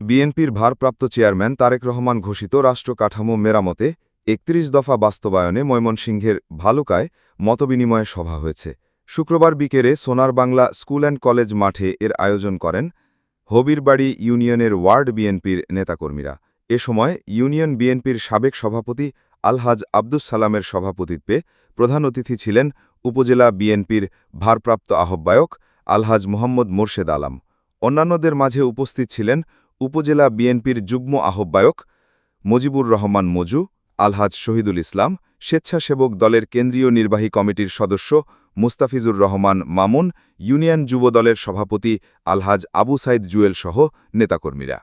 বিএনপির ভারপ্রাপ্ত চেয়ারম্যান তারেক রহমান ঘোষিত রাষ্ট্র কাঠামো মেরামতে একত্রিশ দফা বাস্তবায়নে ময়মনসিংহের ভালুকায় মতবিনিময় সভা হয়েছে। শুক্রবার বিকেলে সোনার বাংলা স্কুল অ্যান্ড কলেজ মাঠে এর আয়োজন করেন হবিরবাড়ি ইউনিয়নের ওয়ার্ড বিএনপির নেতাকর্মীরা। এ সময় ইউনিয়ন বিএনপির সাবেক সভাপতি আলহাজ আব্দুস সালামের সভাপতিত্বে প্রধান অতিথি ছিলেন উপজেলা বিএনপির ভারপ্রাপ্ত আহ্বায়ক আলহাজ মোহাম্মদ মোর্শেদ আলাম। অন্যান্যদের মাঝে উপস্থিত ছিলেন উপজেলা বিএনপির যুগ্ম আহ্বায়ক মজিবুর রহমান মজু, আলহাজ শহীদুল ইসলাম, স্বেচ্ছাসেবক দলের কেন্দ্রীয় নির্বাহী কমিটির সদস্য মুস্তাফিজুর রহমান মামুন, ইউনিয়ন যুব দলের সভাপতি আলহাজ আবু সাইদ জুয়েলসহ নেতাকর্মীরা।